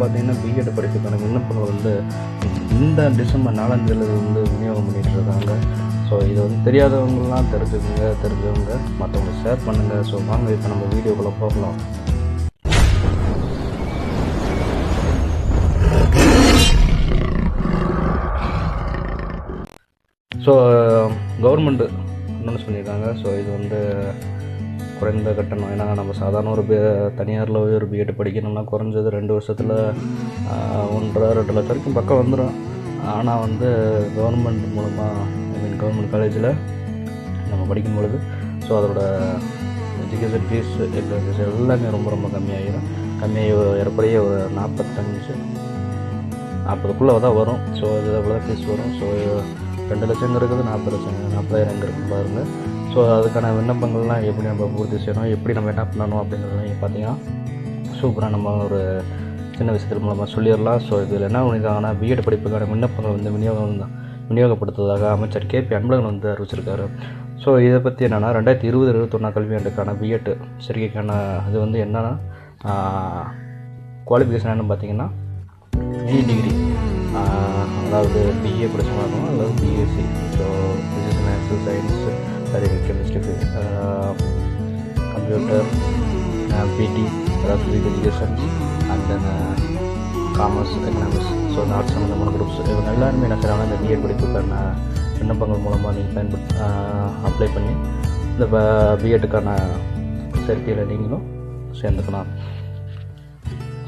பார்த்தீங்கன்னா பிஎட் படிப்புக்கான விண்ணப்பங்கள் வந்து இந்த டிசம்பர் நாலாம் தேதியில வந்து விநியோகம் பண்ணிகிட்டு இருக்காங்க. ஸோ இது வந்து தெரியாதவங்களாம் தெரிஞ்சுக்கோங்க தெரிஞ்சவங்க மற்றவங்க ஷேர் பண்ணுங்கள் ஸோ வாங்க இப்போ நம்ம வீடியோக்குள்ளே போகலாம். ஸோ கவர்மெண்ட்டு இன்னொன்று சொல்லியிருக்காங்க ஸோ இது வந்து குறைந்த கட்டணம். ஏன்னா நம்ம சாதாரண ஒரு தனியாரில் போய் ஒரு பிஎட் படிக்கணும்னா குறைஞ்சது ரெண்டு வருஷத்தில் ஒன்றரை ரெண்டு லட்சம் வரைக்கும் பக்கம் வந்துடும் ஆனால் வந்து கவர்மெண்ட் மூலமாக ஐ மீன் கவர்மெண்ட் காலேஜில் நம்ம படிக்கும் பொழுது ஸோ அதோட எஜுகேஷன் ஃபீஸ் எக்ஸாம் எல்லாமே ரொம்ப ரொம்ப கம்மியாகிடும் கம்மியாகி ஏறக்குறைய ஒரு நாற்பத்தஞ்சு நாற்பதுக்குள்ளே தான் வரும். ஸோ இது அவ்வளோ ஃபீஸ் வரும். ஸோ ரெண்டு லட்சங்கிறது நாற்பது லட்சம் நாற்பதாயிரம் இருக்கும் பாருங்கள் ஸோ அதுக்கான விண்ணப்பங்கள்லாம் எப்படி நம்ம பூர்த்தி செய்யணும் எப்படி நம்ம என்ன பண்ணணும் அப்படிங்கிறது நீங்கள் பார்த்தீங்கன்னா சூப்பராக நம்ம ஒரு சின்ன விஷயத்தில் மூலமாக சொல்லிடலாம். ஸோ இதில் என்ன பண்ணியிருக்காங்கன்னா பிஎட் படிப்புக்கான விண்ணப்பங்கள் வந்து விநியோகம் தான் விநியோகப்படுத்துவதாக அமைச்சர் கே. பி. அன்பழகன் வந்து அறிவிச்சிருக்காரு. ஸோ இதை பற்றி என்னென்னா ரெண்டாயிரத்தி இருபது இருபத்தொன்னா கல்வியாண்டுக்கான பிஎட் சேர்க்கைக்கான அது வந்து என்னென்னா குவாலிஃபிகேஷன் என்னென்னு பார்த்தீங்கன்னா எனி டிகிரி அதாவது பிஏ படிச்சவங்க இருக்கணும் அதாவது BSc so physics maths science சரி கெமிஸ்ட்ரி கம்ப்யூட்டர் பிடி அதாவது education and then commerce economics so இந்த ஆர்ட்ஸ் சம்மந்தமான குரூப்ஸ் இவங்க எல்லாருமே என்ன செய்கிறாங்க இந்த பிஎட் படிப்புக்கான விண்ணப்பங்கள் மூலமாக நீங்கள் பயன்படுத்தி அப்ளை பண்ணி இந்த பிஎட்டுக்கான சேர்க்கையில் நீங்களும் சேர்ந்துக்கலாம்.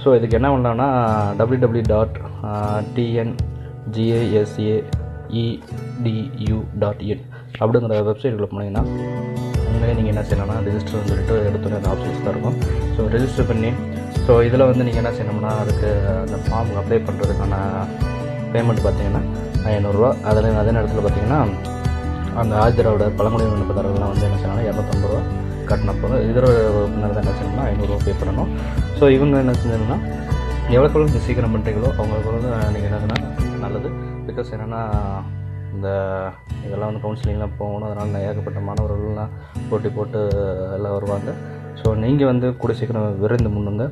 ஸோ இதுக்கு என்ன பண்ணலாம்னா W W dot TN GASAEDU dot in அப்படிங்கிற வெப்சைட்டுக்குள்ள போனீங்கன்னா அங்கே நீங்கள் என்ன செய்யலாம்னா ரிஜிஸ்டர் சொல்லிட்டு எடுத்துகிட்டு அந்த ஆப்ஷன்ஸ் தான் இருக்கும். ஸோ ரிஜிஸ்டர் பண்ணி ஸோ இதில் வந்து நீங்கள் என்ன செய்யணும்னா அதுக்கு அந்த ஃபார்ம் அப்ளை பண்ணுறதுக்கான பேமெண்ட் பார்த்தீங்கன்னா ஐநூறுரூவா அதில் அதே நேரத்தில் பார்த்தீங்கன்னா அந்த ஆஜரோட பழங்குடி விண்ணப்பதாரர்கள்லாம் வந்து என்ன செய்யணும்னா இரநூத்தம்பது ரூபா கட்டின போதும் இதர தான் என்ன செய்யணும்னா ஐநூறுரூவா பே பண்ணணும். ஸோ இவங்க என்ன செஞ்சாங்கன்னா எவ்வளோக்கு எவ்வளோ நீங்கள் சீக்கிரம் பண்ணுறீங்களோ அவங்களுக்கு வந்து நீங்கள் என்னதுன்னா நல்லது. பிகாஸ் என்னென்னா இந்த இதெல்லாம் வந்து கவுன்சிலிங்லாம் போகணும். அதனால் ஏகப்பட்ட மாணவர்கள்லாம் போட்டி போட்டு எல்லாம் வருவாங்க. ஸோ நீங்கள் வந்து கூட சீக்கிரம் விரைந்து முன்னுங்க.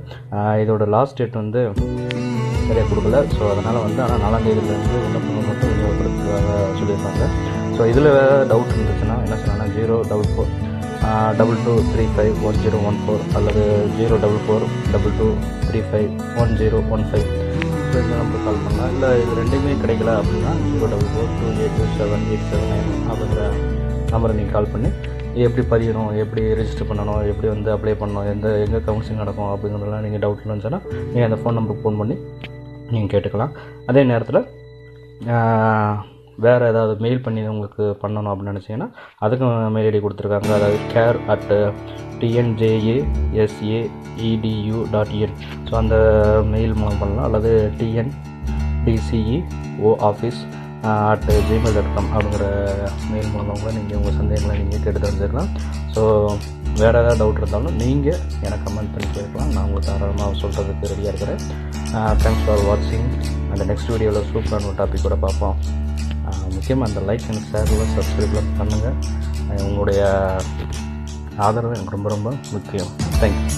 இதோட லாஸ்ட் டேட் வந்து சரியாக கொடுக்கல. ஸோ அதனால் வந்து ஆனால் நாலாம் தேதியிலேருந்து விண்ணப்பங்கள் மட்டும் விநியோகப்படுத்துவதாக சொல்லியிருக்காங்க. ஸோ இதில் வேறு டவுட் இருந்துச்சுன்னா என்ன சொன்னால் zero double four double two three five one zero one four அல்லது zero double four double two three five one zero one five இந்த நம்பருக்கு கால் பண்ணலாம். இல்லை இது ரெண்டுமே கிடைக்கல அப்படின்னா zero double four two eight two seven eight seven nine அப்படிங்கிற நம்பரை நீங்கள் கால் பண்ணி எப்படி பதியணும் எப்படி ரிஜிஸ்டர் பண்ணணும் எப்படி வந்து அப்ளை பண்ணணும் எந்த எங்கே கவுன்சிலிங் நடக்கும் அப்படிங்கிறதெல்லாம் நீங்கள் டவுட் இருந்துச்சுன்னா நீங்கள் அந்த ஃபோன் நம்பருக்கு ஃபோன் பண்ணி நீங்கள் கேட்டுக்கலாம். அதே நேரத்தில் வேறு ஏதாவது மெயில் பண்ணி உங்களுக்கு பண்ணணும் அப்படின்னு நினச்சிங்கன்னா அதுக்கும் மெயில் ஐடி கொடுத்துருக்காங்க. அதாவது care at TNJA SA EDU dot in so அந்த மெயில் மூலம் பண்ணலாம். அல்லது TN DCE O office at Gmail dot com அப்படிங்கிற மெயில் மூலமாக கூட நீங்கள் உங்கள் சந்தேகங்களை நீங்கள் கேட்டு தெரிஞ்சுக்கலாம். ஸோ வேறு ஏதாவது டவுட் இருந்தாலும் நீங்கள் எனக்கு கமெண்ட் பண்ணி கேட்கலாம். நான் உங்களுக்கு தாராளமாக சொல்கிறதுக்கு ரெடியாக இருக்கிறேன். தேங்க்ஸ் ஃபார் வாட்சிங் அந்த நெக்ஸ்ட் வீடியோவில் சூப்பரான ஒரு டாபிக் கூட பார்ப்போம். Uh, முக்கியமாக அந்த லைக் அண்ட் ஷேரில் சப்ஸ்கிரைப்லாம் பண்ணுங்கள் உங்களுடைய ஆதரவு எனக்கு ரொம்ப ரொம்ப முக்கியம். தேங்க்யூ